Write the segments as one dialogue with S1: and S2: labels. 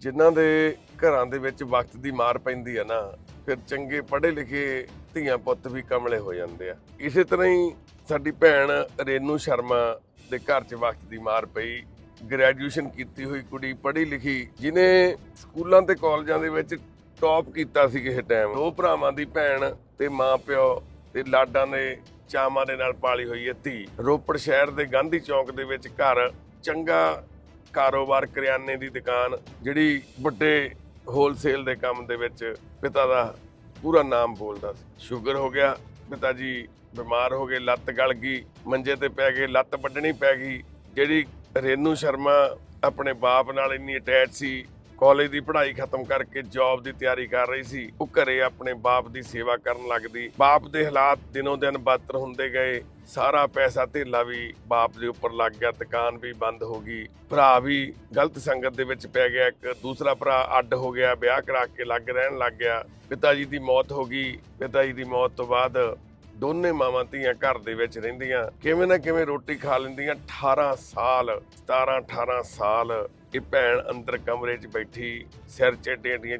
S1: ਜਿਨ੍ਹਾਂ ਦੇ ਘਰਾਂ ਦੇ ਵਿੱਚ ਵਕਤ ਦੀ ਮਾਰ ਪੈਂਦੀ ਆ ਨਾ, ਫਿਰ ਚੰਗੇ ਪੜ੍ਹੇ ਲਿਖੇ ਧੀਆਂ ਪੁੱਤ ਵੀ ਕਮਲੇ ਹੋ ਜਾਂਦੇ ਆ। ਇਸੇ ਤਰ੍ਹਾਂ ਹੀ ਸਾਡੀ ਭੈਣ ਰੇਨੂ ਸ਼ਰਮਾ ਦੇ ਘਰ 'ਚ ਵਕਤ ਦੀ ਮਾਰ ਪਈ। ਗ੍ਰੈਜੂਏਸ਼ਨ ਕੀਤੀ ਹੋਈ ਕੁੜੀ ਪੜ੍ਹੀ ਲਿਖੀ ਜਿਨੇ ਸਕੂਲਾਂ ਤੇ ਕਾਲਜਾਂ ਦੇ ਵਿੱਚ ਟੌਪ ਕੀਤਾ ਸੀ ਕਿਸੇ ਟਾਈਮ। ਦੋ ਭਰਾਵਾਂ ਦੀ ਭੈਣ ਤੇ ਮਾਂ ਪਿਓ ਤੇ ਲਾਡਾਂ ਦੇ ਚਾਵਾਂ ਦੇ ਨਾਲ ਪਾਲੀ ਹੋਈ ਹੈ ਧੀ। ਰੋਪੜ ਸ਼ਹਿਰ ਦੇ ਗਾਂਧੀ ਚੌਂਕ ਦੇ ਵਿੱਚ ਘਰ ਚੰਗਾ ਕਾਰੋਬਾਰ ਕਰਿਆਨੇ ਦੀ ਦੁਕਾਨ, ਜਿਹੜੀ ਵੱਡੇ ਹੋਲਸੇਲ ਦੇ ਕੰਮ ਦੇ ਵਿੱਚ ਪਿਤਾ ਦਾ ਪੂਰਾ ਨਾਮ ਬੋਲਦਾ ਸੀ। ਸ਼ੂਗਰ ਹੋ ਗਿਆ, ਪਿਤਾ ਜੀ ਬਿਮਾਰ ਹੋ ਗਏ, ਲੱਤ ਗਲ ਗਈ, ਮੰਜੇ ਤੇ ਪੈ ਗਏ, ਲੱਤ ਵੱਢਣੀ ਪੈ ਗਈ, ਜਿਹੜੀ ਰੇਨੂ ਸ਼ਰਮਾ ਆਪਣੇ ਬਾਪ ਨਾਲ ਇੰਨੀ ਅਟੈਚ ਸੀ ਕਾਲਜ ਦੀ ਪੜ੍ਹਾਈ ਖਤਮ ਕਰਕੇ ਜੌਬ ਦੀ ਤਿਆਰੀ ਕਰ ਰਹੀ ਸੀ। ਉਹ ਘਰੇ ਆਪਣੇ ਬਾਪ ਦੀ ਸੇਵਾ ਕਰਨ ਲੱਗਦੀ। ਬਾਪ ਦੇ ਹਾਲਾਤ ਦਿਨੋਂ ਦਿਨ ਬਦਤਰ ਹੁੰਦੇ ਗਏ। ਸਾਰਾ ਪੈਸਾ ਧੇਲਾ ਵੀ ਬਾਪ ਦੇ ਉੱਪਰ ਲੱਗ ਗਿਆ। ਦੁਕਾਨ ਵੀ ਬੰਦ ਹੋ ਗਈ। ਭਰਾ ਵੀ ਗਲਤ ਸੰਗਤ ਦੇ ਵਿੱਚ ਪੈ ਗਿਆ। ਇੱਕ ਦੂਸਰਾ ਭਰਾ ਅੱਡ ਹੋ ਗਿਆ। ਵਿਆਹ ਕਰਾ ਕੇ ਲੱਗ ਰਹਿਣ ਲੱਗ ਗਿਆ। ਪਿਤਾ ਜੀ ਦੀ ਮੌਤ ਹੋ ਗਈ। ਪਿਤਾ ਜੀ ਦੀ ਮੌਤ ਤੋਂ ਬਾਅਦ ਦੋਨੇ ਮਾਵਾਂ ਧੀਆਂ ਘਰ ਦੇ ਵਿੱਚ ਰਹਿੰਦੀਆਂ। ਕਿਵੇਂ ਨਾ ਕਿਵੇਂ ਰੋਟੀ ਖਾ ਲੈਂਦੀਆਂ। 18 ਸਾਲ 17 18 ਸਾਲ ਇਹ ਭੈਣ ਅੰਦਰ ਕਮਰੇ 'ਚ ਬੈਠੀ ਸਿਰ 'ਚ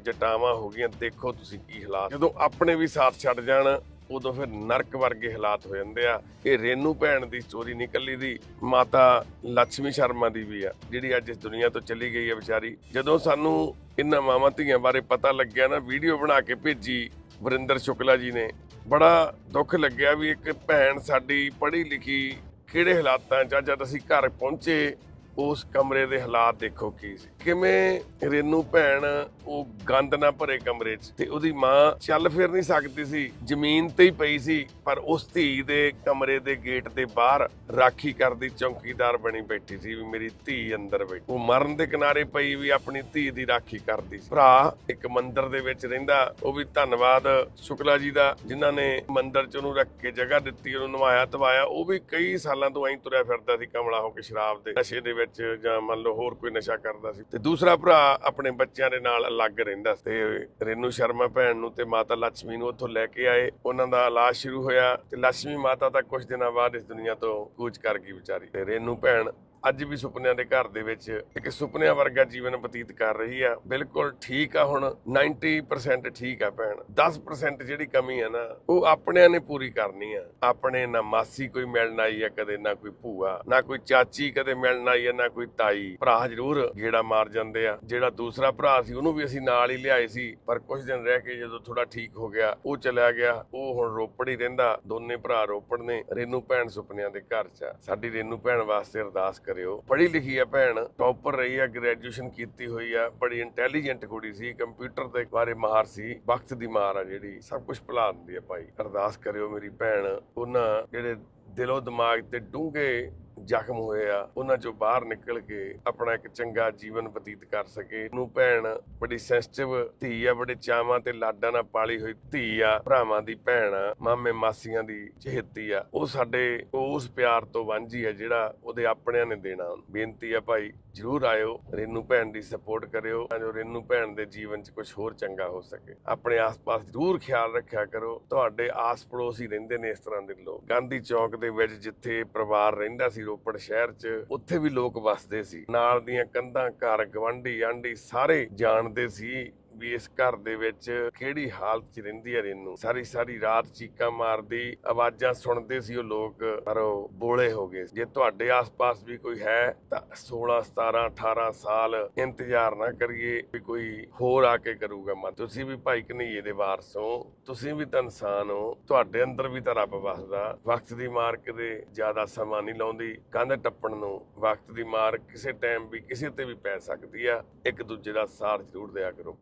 S1: ਜਟਾਵਾਂ ਹੋ ਗਈਆਂ, ਦੇਖੋ ਤੁਸੀਂ ਕੀ ਹਾਲਾਤ। ਜਦੋਂ ਆਪਣੇ ਵੀ ਸਾਥ ਛੱਡ ਜਾਣ, ਉਦੋਂ ਫਿਰ ਨਰਕ ਵਰਗੇ ਹਾਲਾਤ ਹੋ ਜਾਂਦੇ ਆ। ਇਹ ਰੇਨੂ ਭੈਣ ਦੀ ਸਟੋਰੀ ਨਿਕਲੀ ਦੀ, ਮਾਤਾ ਲక్ష్ਮੀ ਸ਼ਰਮਾ ਦੀ ਵੀ ਆ, ਜਿਹੜੀ ਅੱਜ ਇਸ ਦੁਨੀਆ ਤੋਂ ਚਲੀ ਗਈ ਆ ਵਿਚਾਰੀ। ਜਦੋਂ ਸਾਨੂੰ ਇਹਨਾਂ ਮਾਵਾਂ ਧੀਆਂ ਬਾਰੇ ਪਤਾ ਲੱਗਿਆ ਨਾ ਵੀਡੀਓ ਬਣਾ ਕੇ ਭੇਜੀ ਵਰਿੰਦਰ ਸ਼ੁਕਲਾ ਜੀ ਨੇ। ਬੜਾ ਦੁੱਖ ਲੱਗਿਆ ਵੀ ਇੱਕ ਭੈਣ ਸਾਡੀ ਪੜ੍ਹੀ ਲਿਖੀ ਕਿਹੜੇ ਹਾਲਾਤਾਂ 'ਚ ਜਦ ਅਸੀਂ ਘਰ ਪਹੁੰਚੇ ਉਸ ਕਮਰੇ ਦੇ ਹਾਲਾਤ ਦੇਖੋ ਕੀ ਸੀ। ਕਿਵੇਂ ਰੇਨੂ ਭੈਣ ਉਹ ਗੰਦ ਨਾ ਭਰੇ ਕਮਰੇ 'ਚ ਤੇ ਉਹਦੀ ਮਾਂ ਚੱਲ ਫਿਰ ਨਹੀਂ ਸਕਦੀ ਸੀ। ਜ਼ਮੀਨ ਤੇ ਹੀ ਪਈ ਸੀ, ਪਰ ਉਸ ਧੀ ਦੇ ਕਮਰੇ ਦੇ ਗੇਟ ਦੇ ਬਾਹਰ ਰਾਖੀ ਕਰਦੀ ਚੌਕੀਦਾਰ ਬਣੀ ਬੈਠੀ ਸੀ ਵੀ ਮੇਰੀ ਧੀ ਅੰਦਰ ਬੈਠੀ। ਉਹ ਮਰਨ ਦੇ ਕਿਨਾਰੇ ਪਈ ਵੀ ਆਪਣੀ ਧੀ ਦੀ ਰਾਖੀ ਕਰਦੀ ਸੀ। ਭਰਾ ਇੱਕ ਮੰਦਿਰ ਦੇ ਵਿੱਚ ਰਹਿੰਦਾ, ਉਹ ਵੀ ਧੰਨਵਾਦ ਸ਼ੁਕਲਾ ਜੀ ਦਾ, ਜਿਨ੍ਹਾਂ ਨੇ ਮੰਦਿਰ 'ਚ ਉਹਨੂੰ ਰੱਖ ਕੇ ਜਗ੍ਹਾ ਦਿੱਤੀ, ਉਹਨੂੰ ਨਵਾਇਆ ਧਵਾਇਆ ਉਹ ਵੀ ਕਈ ਸਾਲਾਂ ਤੋਂ ਐਂ ਤੁਰਿਆ ਫਿਰਦਾ ਸੀ, ਕਮਲਾ ਹੋ ਕੇ ਸ਼ਰਾਬ ਦੇ ਨਸ਼ੇ ਦੇ ਵਿੱਚ ਜਾਂ ਮੰਨ ਲਓ ਹੋਰ ਕੋਈ ਨਸ਼ਾ ਕਰਦਾ ਸੀ। ਤੇ ਦੂਸਰਾ ਭਰਾ ਆਪਣੇ ਬੱਚਿਆਂ ਦੇ ਨਾਲ ਅਲੱਗ ਰਹਿੰਦਾ ਸੀ। ਤੇ ਰੇਨੂ ਸ਼ਰਮਾ ਭੈਣ ਨੂੰ ਤੇ ਮਾਤਾ ਲక్ష్ਮੀ ਨੂੰ ਉੱਥੋਂ ਲੈ ਕੇ ਆਏ। ਉਹਨਾਂ ਦਾ ਇਲਾਜ ਸ਼ੁਰੂ ਹੋਇਆ ਤੇ ਲక్ష్ਮੀ ਮਾਤਾ ਤਾਂ ਕੁਝ ਦਿਨਾਂ ਬਾਅਦ ਇਸ ਦੁਨੀਆ ਤੋਂ ਕੂਚ ਕਰ ਗਈ ਵਿਚਾਰੀ। ਤੇ ਰੇਨੂ ਭੈਣ ਅੱਜ ਵੀ ਸੁਪਨਿਆਂ ਦੇ ਘਰ ਦੇ ਵਿੱਚ ਇੱਕ ਸੁਪਨਿਆਂ ਵਰਗਾ ਜੀਵਨ ਬਤੀਤ ਕਰ ਰਹੀ ਆ। ਬਿਲਕੁਲ ਠੀਕ ਆ ਹੁਣ 90% ਠੀਕ ਆ ਭੈਣ। 10% ਜਿਹੜੀ ਕਮੀ ਆ ਨਾ, ਉਹ ਆਪਣਿਆਂ ਨੇ ਪੂਰੀ ਕਰਨੀ ਆ। ਆਪਣੇ ਨਾ ਮਾਸੀ ਕੋਈ ਮਿਲਣ ਆਈ ਆ ਕਦੇ, ਨਾ ਕੋਈ ਭੂਆ, ਨਾ ਕੋਈ ਚਾਚੀ ਕਦੇ ਮਿਲਣ ਆਈ ਆ, ਨਾ ਕੋਈ ਤਾਈ। ਭਰਾ ਜ਼ਰੂਰ ਗੇੜਾ ਮਾਰ ਜਾਂਦੇ ਆ। ਜਿਹੜਾ ਦੂਸਰਾ ਭਰਾ ਸੀ, ਉਹਨੂੰ ਵੀ ਅਸੀਂ ਨਾਲ ਹੀ ਲਿਆਏ ਸੀ। ਪਰ ਕੁਝ ਦਿਨ ਰਹਿ ਕੇ ਜਦੋਂ ਥੋੜਾ ਠੀਕ ਹੋ ਗਿਆ, ਉਹ ਚਲਿਆ ਗਿਆ। ਉਹ ਹੁਣ ਰੋਪੜ ਹੀ ਰਹਿੰਦਾ। ਦੋਨੇ ਭਰਾ ਰੋਪੜ ਨੇ। ਰੇਨੂ ਭੈਣ ਸੁਪਨਿਆਂ ਦੇ ਘਰ 'ਚ ਆ। ਸਾਡੀ ਰੇਨੂ ਭੈਣ ਵਾਸਤੇ ਅਰਦਾਸ ਕਰ ਕਰਿਓ। ਪੜ੍ਹੀ ਲਿਖੀ ਹੈ ਭੈਣ ਟੌਪਰ ਰਹੀ ਹੈ ਗ੍ਰੈਜੂਏਸ਼ਨ ਕੀਤੀ ਹੋਈ ਆ, ਬੜੀ ਇੰਟੈਲੀਜੈਂਟ ਕੁੜੀ ਸੀ ਕੰਪਿਊਟਰ ਦੇ ਬਾਰੇ ਮਾਹਰ ਸੀ, ਵਕਤ ਦੀ ਮਾਰ ਆ ਜਿਹੜੀ, ਸਭ ਕੁਝ ਭੁਲਾ ਦਿੰਦੀ ਆ ਭਾਈ। ਅਰਦਾਸ ਕਰਿਓ ਮੇਰੀ ਭੈਣ, ਉਹਨਾਂ ਜਿਹੜੇ ਦਿਲੋਂ ਦਿਮਾਗ ਤੇ ਡੂੰਘੇ ਜ਼ਖਮ ਹੋਏ ਆ ਉਹਨਾਂ ਚੋਂ ਬਾਹਰ ਨਿਕਲ ਕੇ ਆਪਣਾ ਇੱਕ ਚੰਗਾ ਜੀਵਨ ਬਤੀਤ ਕਰ ਸਕੇ। ਨੂੰ ਭੈਣ ਬੜੀ ਸੈਂਸਿਟਿਵ ਧੀ ਆ, ਬੜੇ ਚਾਵਾਂ ਤੇ ਲਾਡਾਂ ਨਾਲ ਪਾਲੀ ਹੋਈ ਧੀ ਆ, ਭਰਾਵਾਂ ਦੀ ਭੈਣ ਆ, ਮਾਮੇ ਮਾਸੀਆਂ ਦੀ ਚਹੇਤੀ ਆ। ਉਹ ਸਾਡੇ ਉਸ ਪਿਆਰ ਤੋਂ ਵਾਂਝੀ ਆ ਜਿਹੜਾ ਉਹਦੇ ਆਪਣਿਆਂ ਨੇ ਦੇਣਾ। ਬੇਨਤੀ ਆ ਭਾਈ, ਜਰੂਰ ਆਇਓ, ਰੇਨੂ ਭੈਣ ਦੀ ਸਪੋਰਟ ਕਰਿਓ, ਤਾਂ ਜੋ ਰੇਨੂ ਭੈਣ ਦੇ ਜੀਵਨ 'ਚ ਕੁਝ ਹੋਰ ਚੰਗਾ ਹੋ ਸਕੇ। ਆਪਣੇ ਆਸ-ਪਾਸ ਜਰੂਰ ਖਿਆਲ ਰੱਖਿਆ ਕਰੋ। ਤੁਹਾਡੇ ਆਸ ਪੜੋਸ ਹੀ ਰਹਿੰਦੇ ਨੇ ਇਸ ਤਰ੍ਹਾਂ ਦੇ ਲੋਕ। ਗਾਂਧੀ ਚੌਕ ਦੇ ਵਿੱਚ ਜਿੱਥੇ ਪਰਿਵਾਰ ਰਹਿੰਦਾ ਸੀ ਰੋਪੜ ਸ਼ਹਿਰ 'ਚ ਉੱਥੇ ਵੀ ਲੋਕ ਵਸਦੇ ਸੀ। ਨਾਲ ਦੀਆਂ ਕੰਧਾਂ, ਘਰ ਗਵੰਡੀ ਆਂਢੀ ਸਾਰੇ ਜਾਣਦੇ ਸੀ ਵੀ ਇਸ ਘਰ ਦੇ ਵਿੱਚ ਕਿਹੜੀ ਹਾਲਤ 'ਚ ਰਹਿੰਦੀ ਹੈ ਰੇਨੂ? ਸਾਰੀ ਸਾਰੀ ਰਾਤ ਚੀਕਾਂ ਮਾਰਦੀ, ਆਵਾਜ਼ਾਂ ਸੁਣਦੇ ਸੀ ਉਹ ਲੋਕ, ਪਰ ਉਹ ਬੋਲੇ ਹੋ ਗਏ ਜੇ ਤੁਹਾਡੇ ਆਸ-ਪਾਸ ਵੀ ਕੋਈ ਹੈ, ਤਾਂ 16 17 18 ਸਾਲ ਇੰਤਜ਼ਾਰ ਨਾ ਕਰੀਏ ਵੀ ਕੋਈ ਹੋਰ ਆ ਕੇ ਕਰੂਗਾ ਮਤ ਤੁਸੀਂ ਵੀ ਭਾਈ ਕਨਈਏ ਦੇ ਵਾਰਸ ਹੋ, ਤੁਸੀਂ ਵੀ ਤਾਂ ਇਨਸਾਨ ਹੋ। ਤੁਹਾਡੇ ਅੰਦਰ ਵੀ ਤਾਂ ਰੱਬ ਵਸਦਾ। ਵਕਤ ਦੀ ਮਾਰ ਕਦੇ ਜ਼ਿਆਦਾ ਸਮਾਂ ਨਹੀਂ ਲਾਉਂਦੀ। ਕੰਧ ਟੱਪਣ ਨੂੰ ਵਕਤ ਦੀ ਮਾਰ ਕਿਸੇ ਟਾਈਮ ਵੀ ਕਿਸੇ ਤੇ ਵੀ ਪੈ ਸਕਦੀ ਆ। ਇੱਕ ਦੂਜੇ ਦਾ ਸਾਥ ਜ਼ਰੂਰ ਦਿਆ ਕਰੋ।